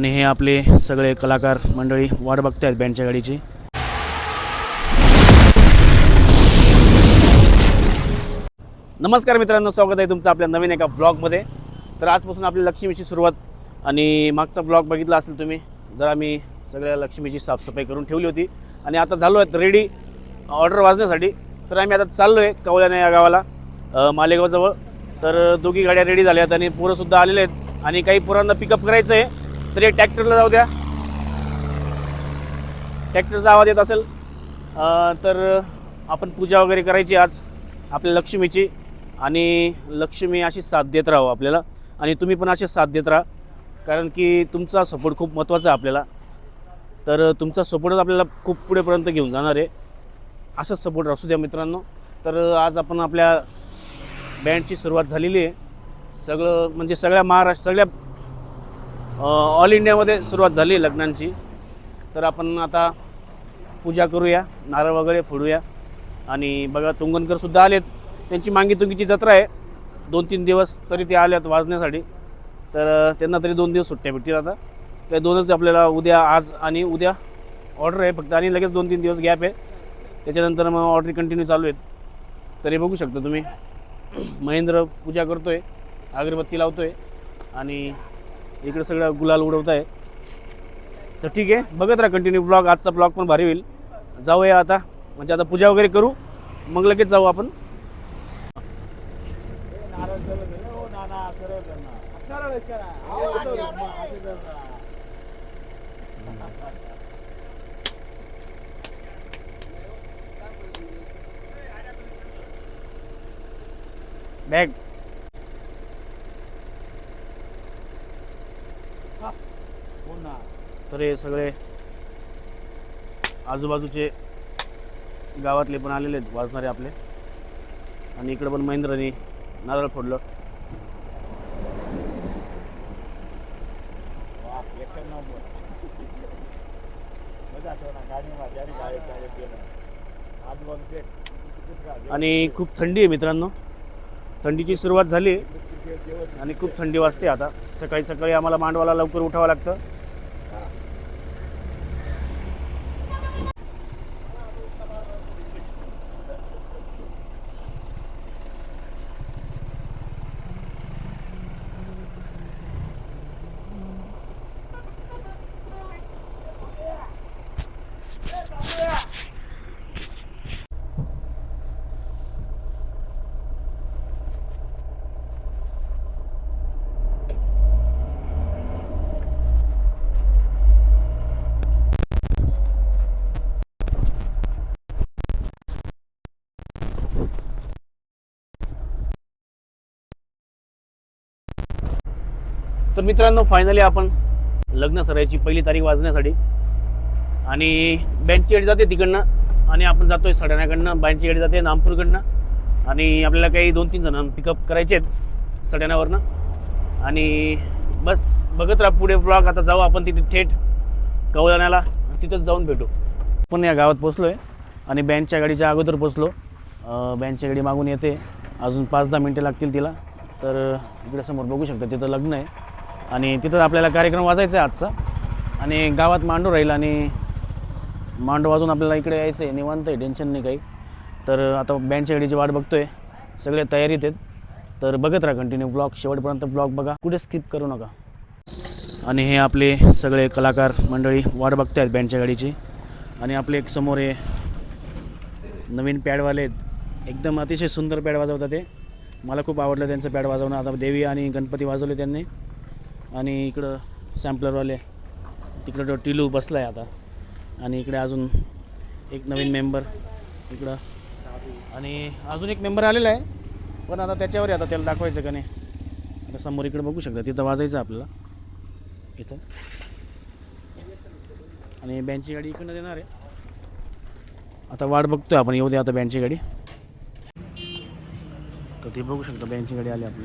आणि हे आपले सगळे कलाकार मंडळी वाट बघत आहेत बँडच्या गाडीची. नमस्कार मित्रांनो स्वागत आहे तुमचं आपल्या नवीन एका ब्लॉगमध्ये तर आजपासून आपल्या लक्ष्मीची सुरुवात आणि मागचा ब्लॉग बघितला असेल तुम्ही जर आम्ही सगळ्या लक्ष्मीची साफसफाई करून ठेवली होती. आणि आता झालो आहेत रेडी ऑर्डर वाजण्यासाठी. तर आम्ही आता चाललो आहे कवल्याने या गावाला मालेगावजवळ. तर दोघी गाड्या रेडी झाल्या आहेत आणि पोरंसुद्धा आलेले आहेत. आणि काही पोरांना पिकअप करायचं आहे तर एक ट्रॅक्टरला जाऊ द्या. ट्रॅक्टरचा आवाज येत असेल. तर आपण पूजा वगैरे करायची आज आपल्या लक्ष्मीची आणि लक्ष्मी अशी साथ देत राहावं आपल्याला आणि तुम्ही पण असे साथ देत राहा. कारण की तुमचा सपोर्ट खूप महत्त्वाचा आहे आपल्याला. तर तुमचा सपोर्टच आपल्याला खूप पुढेपर्यंत घेऊन जाणार आहे. असंच सपोर्ट असू द्या मित्रांनो. तर आज आपण आपल्या बँडची सुरुवात झालेली आहे. सगळं म्हणजे सगळ्या महाराष्ट्र सगळ्या ऑल इंडियामध्ये सुरुवात झाली आहे लग्नांची. तर आपण आता पूजा करूया नारळ वगैरे फोडूया. आणि बघा तुंगनकरसुद्धा आलेत. त्यांची मांगी तुंगीची जत्रा आहे. दोन तीन दिवस तरी ते आल्यात वाजण्यासाठी. तर त्यांना तरी दोन दिवस सुट्ट्या भेटतील आता. ते दोनच आपल्याला उद्या आज आणि उद्या ऑर्डर आहे. फक्त आणि लगेच दोन तीन दिवस गॅप आहे. त्याच्यानंतर मग ऑर्डर कंटिन्यू चालू आहेत. तरी बघू शकता तुम्ही. महेंद्र पूजा करतो आहे अगरबत्ती लावतो आहे आणि इकडे सगळं गुलाल उडवत आहे. तर ठीक आहे बघत राहा कंटिन्यू ब्लॉग आजचा ब्लॉग पण भारी होईल. जाऊया आता. म्हणजे आता पूजा वगैरे करू. मग लगेच जाऊ आपण. बॅग. तर हे सगळे आजूबाजूचे गावातले पण आलेले आहेत वाजणारे आपले. आणि इकडं पण महेंद्रनी नारळ फोडलं. आणि खूप थंडी आहे मित्रांनो. थंडीची सुरुवात झाली आणि खूप थंडी वाजते आता. सकाळी सकाळी आम्हाला मांडवाला लवकर उठावं लागतं. तर मित्रांनो फायनली आपण लग्न सरायची पहिली तारीख वाजण्यासाठी. आणि बँकची गाडी जाते तिकडनं. आणि आपण जातोय सड्याण्याकडनं बँकची गाडी जाते नामपूरकडनं. आणि आपल्याला काही दोन तीन जण पिकअप करायचे आहेत सड्याण्यावरनं. आणि बस बघत राहा पुढे ब्लॉग आता जाऊ आपण तिथे थेट कवळण्याला. तिथंच जाऊन भेटू. पण या गावात पोचलो आहे आणि बँडच्या गाडीच्या अगोदर पोचलो बँकची गाडी मागून येते. अजून पाच दहा मिनटं लागतील तिला. तर इकडे समोर बघू शकता तिथं लग्न आहे. आणि तिथं आपल्याला कार्यक्रम वाजायचा आहे आजचा. आणि गावात मांडू राहील आणि मांडू वाजून आपल्याला इकडे यायचं आहे निवांत आहे टेन्शन नाही काही. तर आता बँडच्या गाडीची वाट बघतोय. सगळे तयारीत आहेत. तर बघत राहा कंटिन्यू ब्लॉग शेवटपर्यंत ब्लॉग बघा. कुठे स्किप करू नका. आणि हे आपले सगळे कलाकार मंडळी वाट बघत आहेत बँडच्या गाडीची आणि आपले एक समोर हे नवीन पॅडवाले आहेत. एकदम अतिशय सुंदर पॅड वाजवतात ते मला खूप आवडलं त्यांचं पॅड वाजवणं. आता देवी आणि गणपती वाजवले त्यांनी. आणि इकडं सॅम्पलरवाले तिकडं तो टिलू बसला आहे आता. आणि इकडे अजून एक नवीन मेंबर इकडं. आणि अजून एक मेंबर आलेला आहे पण आता त्याच्यावर आता त्याला दाखवायचं का नाही? आता समोर इकडे बघू शकता तिथं वाजायचं आपल्याला. इथं. आणि बँची गाडी इकडनं देणार आहे. आता वाट बघतोय आपण येऊ द्या आता बँची गाडी. तर ते बघू शकता बँची गाडी आली आपली.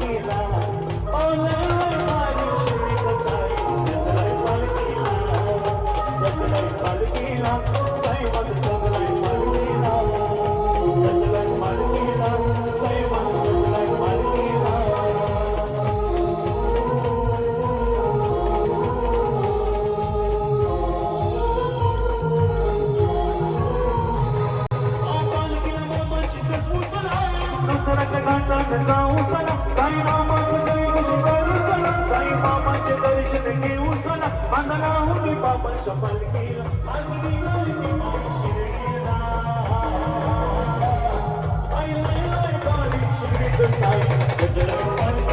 Thank you, I'm body, she needs a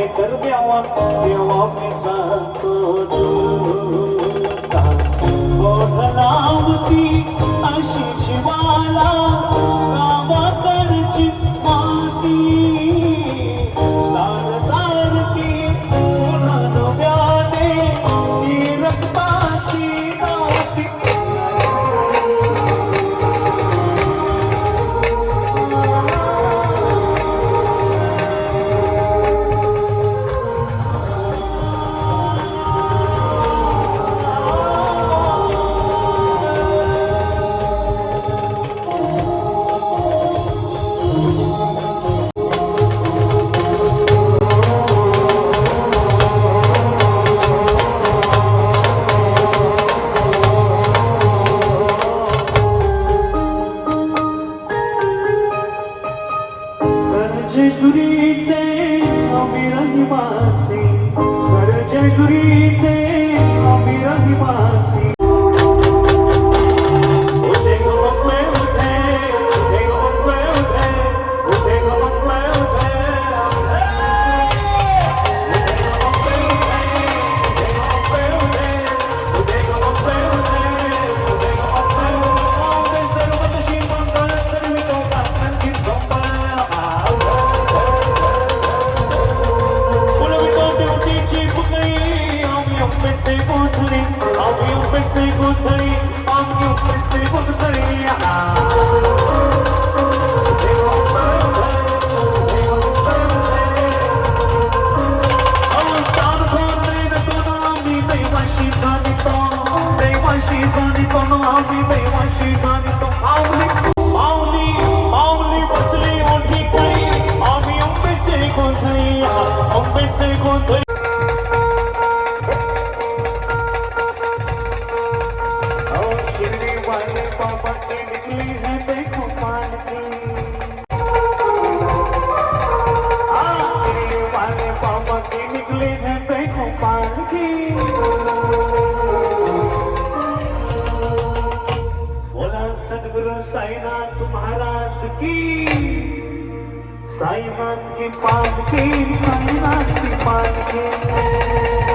काय तर देवा देवा मी सांगतो नामती अशी शिवाला गावाकडची माती. सारतारती पुन्हा नव्याने रक्ताची Federico. साईनाथ महाराज की. साईनाथ की पालकी साईनाथ की पालकी